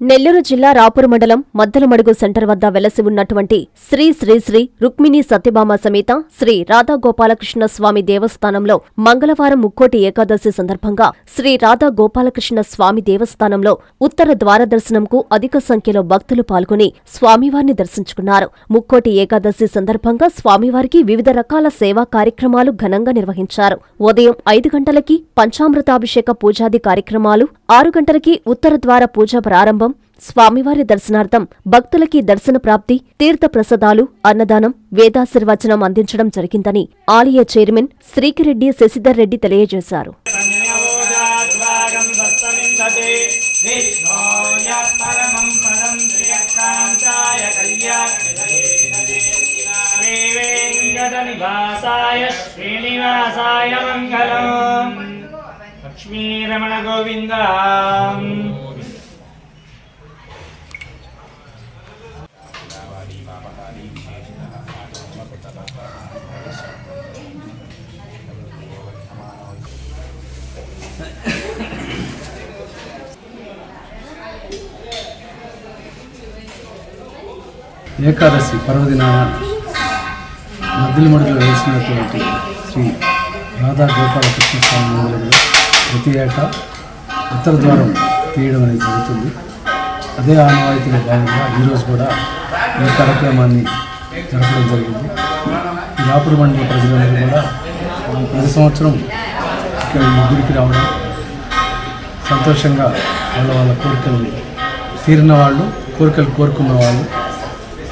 నెల్లూరు జిల్లా రాపూర్ మండలం మద్దలమడుగు సెంటర్ వద్ద వెలసి ఉన్నటువంటి శ్రీ శ్రీ శ్రీ రుక్మిణి సత్యభామ సమేత శ్రీ రాధాగోపాలకృష్ణ స్వామి దేవస్థానంలో మంగళవారం ముక్కోటి ఏకాదశి సందర్భంగా శ్రీ రాధాగోపాలకృష్ణ స్వామి దేవస్థానంలో ఉత్తర ద్వార దర్శనంకు అధిక సంఖ్యలో భక్తులు పాల్గొని స్వామివారిని దర్శించుకున్నారు. ముక్కోటి ఏకాదశి సందర్భంగా స్వామివారికి వివిధ రకాల సేవా కార్యక్రమాలు ఘనంగా నిర్వహించారు. ఉదయం ఐదు గంటలకి పంచామృతాభిషేక పూజాది కార్యక్రమాలు ఆరు గంటలకి ఉత్తర ద్వార పూజ ప్రారంభం స్వామివారి దర్శనార్థం భక్తులకి దర్శన ప్రాప్తి తీర్థ ప్రసాదాలు అన్నదానం వేదాశీర్వచనం అందించడం జరిగిందని ఆలయ చైర్మన్ శ్రీకిరెడ్డి శశిధర్ రెడ్డి తెలియజేశారు. శ్రీనివాసాయ మంగళం. లక్ష్మీరమణ గోవిందా ఏకాదశి పర్వదినాన మద్దిలమడుగులో వేసినటువంటి శ్రీ రాధా గోపాలకృష్ణ స్వామి మందిరంలో ప్రతి ఏటా ఉత్తర ద్వారం తీయడం అనేది జరుగుతుంది. అదే ఆనవాయితీలో భాగంగా ఈరోజు కూడా ఈ కార్యక్రమాన్ని జరపడం జరిగింది. ఈ మండల ప్రజలందరూ కూడా ప్రతి సంవత్సరం ఇక్కడ ఈ గుడికి రావడం సంతోషంగా వాళ్ళ వాళ్ళ కోరికల్ని తీరిన వాళ్ళు కోరికలు కోరుకున్న వాళ్ళు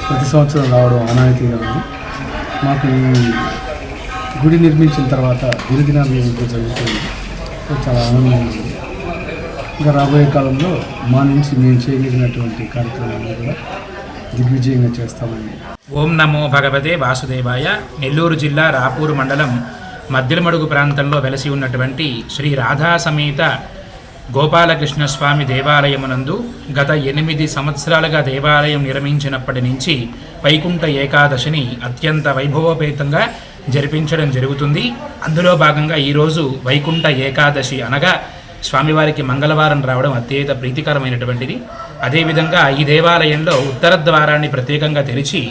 ప్రతి సంవత్సరం రావడం ఆనవాయితీగా ఉంది. మాకు ఈ గుడి నిర్మించిన తర్వాత దినదినాలు జరుగుతుంది చాలా ఆనందంగా ఉంది. ఇంకా రాబోయే కాలంలో మా నుంచి మేము చేయగలిగినటువంటి కార్యక్రమాలను కూడా దిగ్విజయంగా చేస్తామని. ఓం నమో భగవతే వాసుదేవాయ. నెల్లూరు జిల్లా రాపూరు మండలం మద్దిలమడుగు ప్రాంతంలో వెలసి ఉన్నటువంటి శ్రీ రాధా సమేత గోపాలకృష్ణ స్వామి దేవాలయమునందు గత ఎనిమిది సంవత్సరాలుగా దేవాలయం నిర్మించినప్పటి నుంచి వైకుంఠ ఏకాదశిని అత్యంత వైభవోపేతంగా జరిపించడం జరుగుతుంది. అందులో భాగంగా ఈరోజు వైకుంఠ ఏకాదశి అనగా స్వామివారికి మంగళవారం రావడం అత్యంత ప్రీతికరమైనటువంటిది. అదేవిధంగా ఈ దేవాలయంలో ఉత్తర ద్వారాన్ని ప్రత్యేకంగా తెరిచి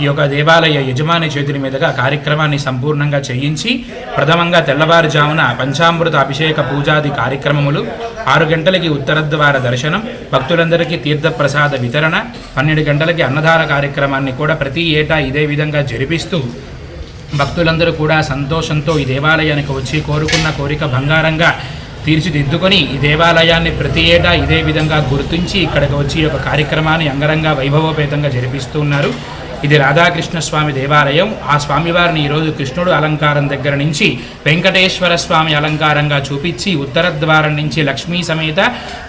ఈ యొక్క దేవాలయ యజమాని చేతుల మీదుగా కార్యక్రమాన్ని సంపూర్ణంగా చేయించి ప్రథమంగా తెల్లవారుజామున పంచామృత అభిషేక పూజాది కార్యక్రమములు ఆరు గంటలకి ఉత్తర ద్వార దర్శనం భక్తులందరికీ తీర్థప్రసాద వితరణ పన్నెండు గంటలకి అన్నదాన కార్యక్రమాన్ని కూడా ప్రతి ఏటా ఇదే విధంగా జరిపిస్తూ భక్తులందరూ కూడా సంతోషంతో ఈ దేవాలయానికి వచ్చి కోరుకున్న కోరిక బంగారంగా తీర్చిదిద్దుకొని ఈ దేవాలయాన్ని ప్రతి ఏటా ఇదే విధంగా గుర్తించి ఇక్కడికి వచ్చి ఈ యొక్క కార్యక్రమాన్ని అంగరంగ వైభవోపేతంగా జరిపిస్తూ ఉన్నారు. ఇది రాధాకృష్ణ స్వామి దేవాలయం. ఆ స్వామివారిని ఈరోజు కృష్ణుడు అలంకారం దగ్గర నుంచి వెంకటేశ్వర స్వామి అలంకారంగా చూపించి ఉత్తర ద్వారం నుంచి లక్ష్మీ సమేత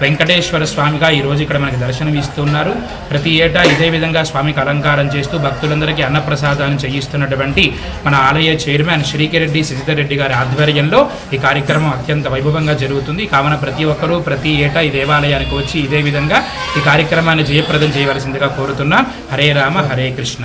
వెంకటేశ్వర స్వామిగా ఈరోజు ఇక్కడ మనకి దర్శనం ఇస్తున్నారు ప్రతి ఏటా ఇదే విధంగా స్వామికి అలంకారం చేస్తూ భక్తులందరికీ అన్నప్రసాదాన్ని చేయిస్తున్నటువంటి మన ఆలయ చైర్మన్ శ్రీకిరెడ్డి శశిధర్ రెడ్డి గారి ఆధ్వర్యంలో ఈ కార్యక్రమం అత్యంత వైభవంగా జరుగుతుంది. కావున ప్రతి ఒక్కరూ ప్రతి ఏటా ఈ దేవాలయానికి వచ్చి ఇదే విధంగా ఈ కార్యక్రమాన్ని జయప్రదం చేయవలసిందిగా కోరుతున్నాం. హరే రామ హరే కృష్ణ.